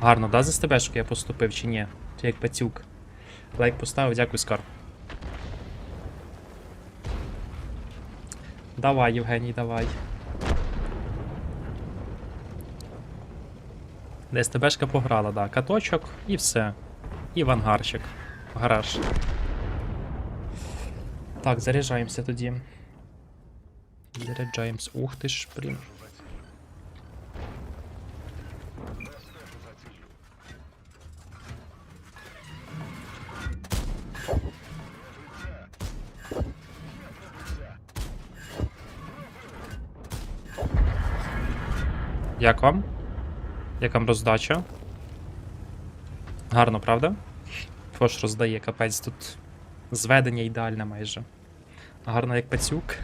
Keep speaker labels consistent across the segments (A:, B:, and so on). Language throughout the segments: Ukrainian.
A: Гарно, да, за стебешку я поступив чи ні? Ти як пацюк. Лайк поставив, дякую, Скар. Давай, Євгеній, давай. Десь ТБшка пограла, да. Каточок і все. І вангарчик. Гараж. Так, заряджаємося тоді. Заряджаємось. Ух ти ж, блін. Як вам? Як вам роздача? Гарно, правда? Фош роздає капець тут. Зведення ідеальне майже. Гарно як пацюк.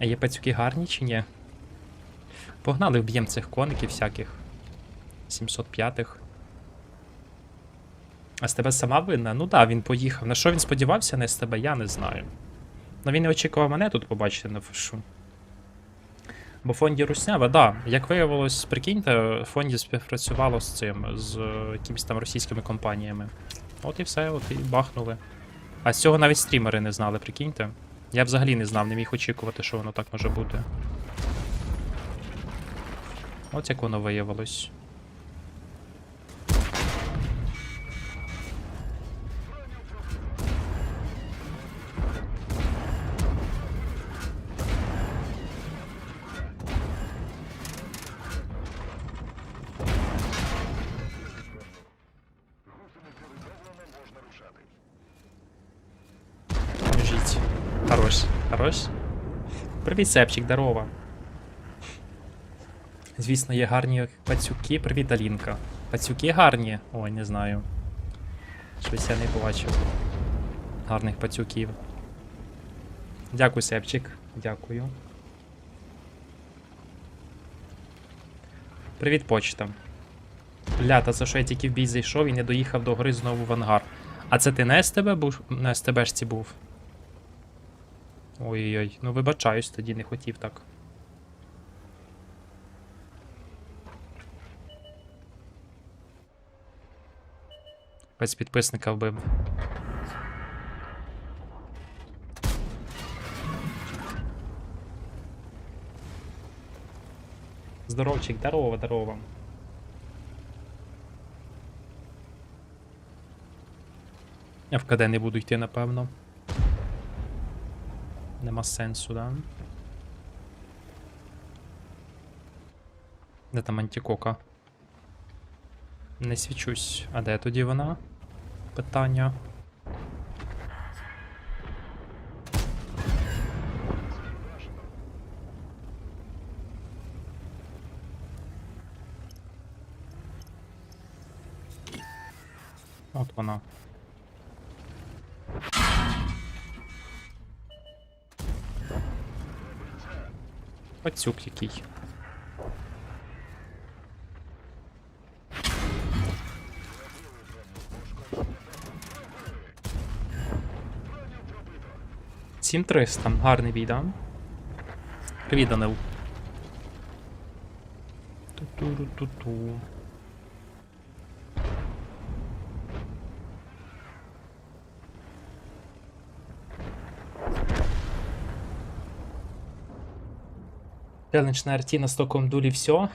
A: А є пацюки гарні чи ні? Погнали вб'єм цих коників всяких. 705-х. А з тебе сама винна? Ну так, він поїхав. На що він сподівався на СТБ, я не знаю. Ну він не очікував мене тут побачити на фошу. Бо фонді Руснява, да, як виявилось, прикиньте, фонді співпрацювало з цим, з якимись там російськими компаніями. От і все, от і бахнули. А з цього навіть стрімери не знали, прикиньте. Я взагалі не знав, не міг очікувати, що воно так може бути. От як воно виявилось. Хорош. Хорош. Привіт, Сепчик, здорово. Звісно, є гарні пацюки. Привіт, Алінка. Пацюки гарні? Ой, не знаю. Щось я не бачив. Гарних пацюків. Дякую, Сепчик. Дякую. Привіт, почта. Бля, та за що я тільки в бій зайшов і не доїхав до гри знову в ангар. А це ти на СТБ був? На СТБшці був? Ой-ой-ой, ну вибачаюсь, тоді не хотів так. Без підписника вбив. Здоровчик, здорово, здорово. Я в КД не буду йти, напевно. Нема сенсу, да? Де там антикока? Не свічусь. А де тоді вона? Питання. От вона. Пацюк який. Сім 300, гарний бій, да? Привіт, Данил. Ту-ту-ру-ту-ту. Челендж на RT на стоковому дулі все?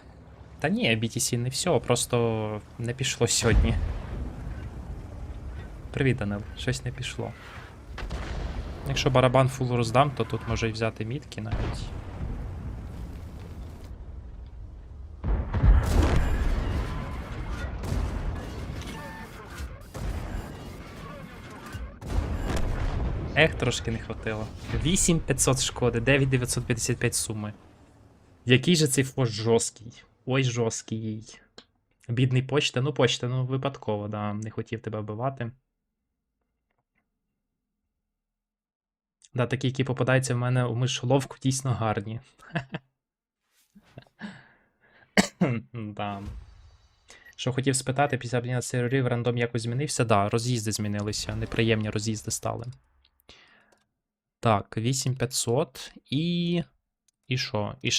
A: Та ні, BTC не все, просто не пішло сьогодні. Привіт, Данил, щось не пішло. Якщо барабан фул роздам, то тут може й взяти мітки навіть. Ех, трошки не хватило. 8500 шкоди, 9955 суми. Який же цей фош жорсткий. Ой, жорсткий. Бідний почта. Ну, почта, ну випадково, да. Не хотів тебе вбивати. Да, такі, які попадаються в мене у мишоловку, дійсно гарні. да. Що хотів спитати, після обміну серверів рандом якось змінився? Да, роз'їзди змінилися, неприємні роз'їзди стали. Так, 8500 і. І що? І